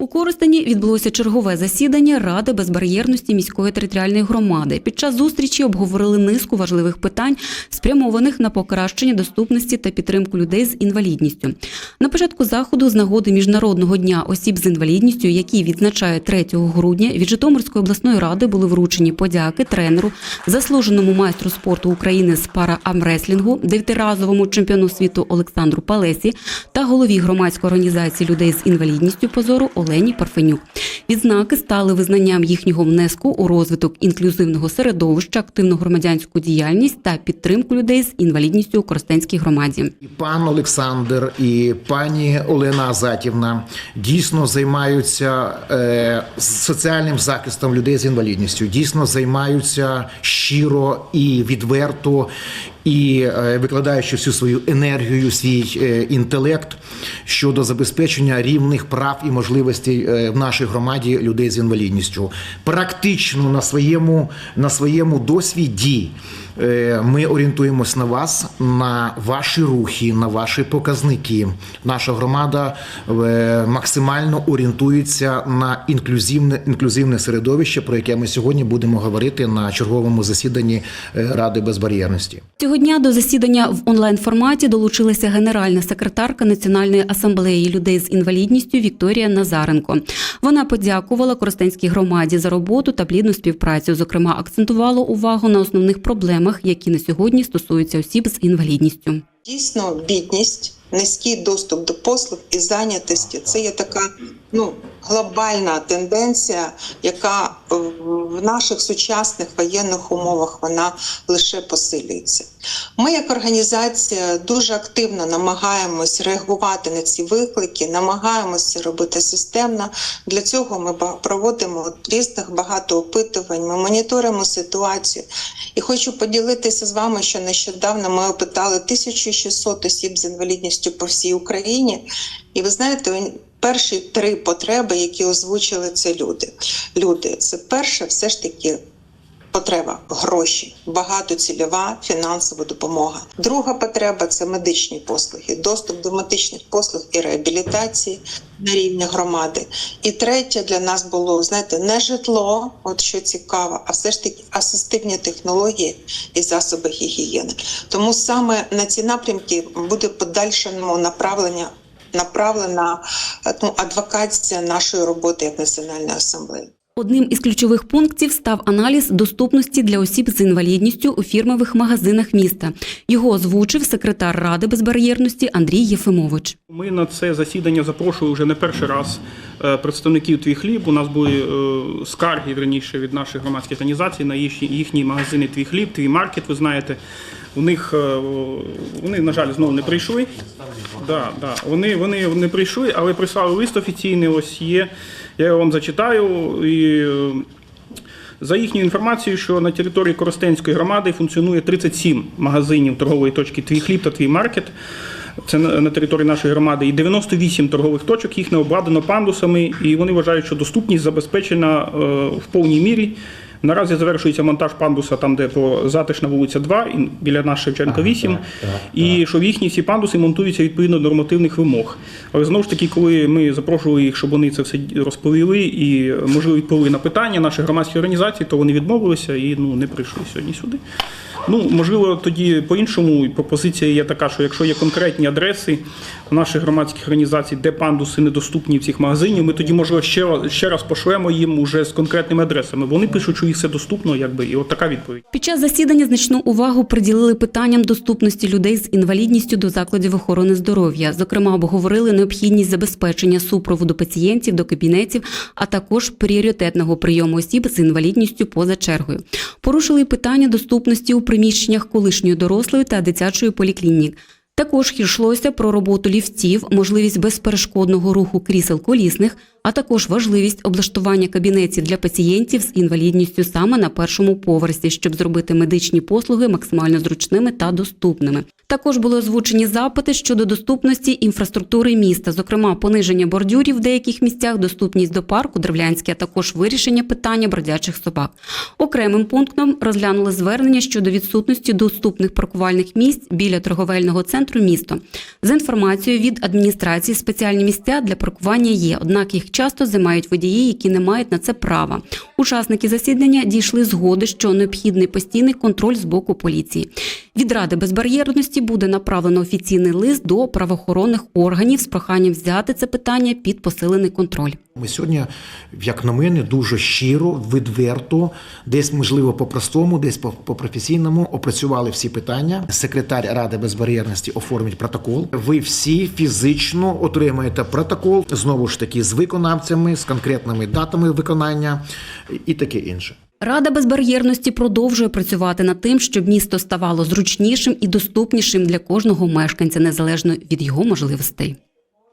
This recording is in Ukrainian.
У Коростені відбулося чергове засідання Ради безбар'єрності міської територіальної громади. Під час зустрічі обговорили низку важливих питань, спрямованих на покращення доступності та підтримку людей з інвалідністю. На початку заходу з нагоди міжнародного дня осіб з інвалідністю, який відзначає 3 грудня, від Житомирської обласної ради були вручені подяки тренеру, заслуженому майстру спорту України з пара-амреслінгу, дев'ятиразовому чемпіону світу Олександру Палесі та голові громадської організації людей з інвалідністю позору Олені Парфенюк. Відзнаки стали визнанням їхнього внеску у розвиток інклюзивного середовища, активну громадянську діяльність та підтримку людей з інвалідністю у Коростенській громаді. І пан Олександр, і пані Олена Азатівна дійсно займаються е, соціальним захистом людей з інвалідністю, дійсно займаються щиро і відверто. І е, викладаючи всю свою енергію, свій е, інтелект щодо забезпечення рівних прав і можливостей е, в нашій громаді людей з інвалідністю, практично на своєму на своєму досвіді ми орієнтуємось на вас, на ваші рухи, на ваші показники. Наша громада максимально орієнтується на інклюзивне інклюзивне середовище, про яке ми сьогодні будемо говорити на черговому засіданні Ради безбар'єрності. Дня до засідання в онлайн форматі долучилася генеральна секретарка Національної асамблеї людей з інвалідністю Вікторія Назаренко. Вона подякувала Коростенській громаді за роботу та плідну співпрацю. Зокрема, акцентувала увагу на основних проблемах, які на сьогодні стосуються осіб з інвалідністю. Дійсно, бідність, низький доступ до послуг і зайнятості це є така ну глобальна тенденція, яка в наших сучасних воєнних умовах вона лише посилюється. Ми, як організація, дуже активно намагаємось реагувати на ці виклики, намагаємося робити системно. Для цього ми проводимо різних багато опитувань, ми моніторимо ситуацію. І хочу поділитися з вами, що нещодавно ми опитали 1600 осіб з інвалідністю по всій Україні. І ви знаєте, перші три потреби, які озвучили це люди. Люди, це перше, все ж таки. Потреба гроші, багатоцільова фінансова допомога. Друга потреба це медичні послуги, доступ до медичних послуг і реабілітації на рівні громади. І третє для нас було знаєте, не житло, от що цікаво, а все ж таки асистивні технології і засоби гігієни. Тому саме на ці напрямки буде подальшому направлення направлена ну, адвокація нашої роботи як національної асамблеї. Одним із ключових пунктів став аналіз доступності для осіб з інвалідністю у фірмових магазинах міста. Його озвучив секретар Ради безбар'єрності Андрій Єфимович. Ми на це засідання запрошували вже не перший раз е, представників Твій хліб. У нас були е, скарги раніше від наших громадських організацій на їхні, їхні магазини Твій хліб, Твій маркет. Ви знаєте, у них е, вони, на жаль, знову не прийшли. Да, да. Вони, вони не прийшли, але прислали лист офіційний. Ось є. Я його вам зачитаю. І е, за їхньою інформацією, що на території Коростенської громади функціонує 37 магазинів торгової точки Твій хліб та Твій маркет. Це на території нашої громади, і 98 торгових точок їх не обладнано пандусами, і вони вважають, що доступність забезпечена е, в повній мірі. Наразі завершується монтаж пандуса там, де по затишна вулиця 2, і біля нас Шевченка 8, і що їхні всі пандуси монтуються відповідно до нормативних вимог. Але знову ж таки, коли ми запрошували їх, щоб вони це все розповіли і можливо відповіли на питання наших громадських організацій, то вони відмовилися і ну не прийшли сьогодні сюди. Ну, можливо, тоді по-іншому пропозиція є така, що якщо є конкретні адреси наших громадських організацій, де пандуси недоступні в цих магазинів, ми тоді, можливо, ще раз, ще раз пошлемо їм уже з конкретними адресами. Вони пишуть, що їх все доступно, якби, і от така відповідь. Під час засідання значну увагу приділили питанням доступності людей з інвалідністю до закладів охорони здоров'я. Зокрема, обговорили необхідність забезпечення супроводу пацієнтів до кабінетів, а також пріоритетного прийому осіб з інвалідністю поза чергою. Порушили питання доступності у приміщеннях колишньої дорослої та дитячої поліклінік. Також йшлося про роботу ліфтів, можливість безперешкодного руху крісел колісних, а також важливість облаштування кабінетів для пацієнтів з інвалідністю саме на першому поверсі, щоб зробити медичні послуги максимально зручними та доступними. Також були озвучені запити щодо доступності інфраструктури міста, зокрема пониження бордюрів в деяких місцях, доступність до парку Древлянський, а також вирішення питання бродячих собак. Окремим пунктом розглянули звернення щодо відсутності доступних паркувальних місць біля торговельного центру міста. За інформацією від адміністрації, спеціальні місця для паркування є, однак їх часто займають водії, які не мають на це права. Учасники засідання дійшли згоди, що необхідний постійний контроль з боку поліції. Від ради безбар'єрності буде направлено офіційний лист до правоохоронних органів з проханням взяти це питання під посилений контроль. Ми сьогодні, як на мене, дуже щиро, відверто, десь можливо по-простому, десь по, по професійному опрацювали всі питання. Секретар Ради безбар'єрності оформить протокол. Ви всі фізично отримаєте протокол знову ж таки з виконавцями, з конкретними датами виконання і таке інше. Рада безбар'єрності продовжує працювати над тим, щоб місто ставало зручнішим і доступнішим для кожного мешканця незалежно від його можливостей.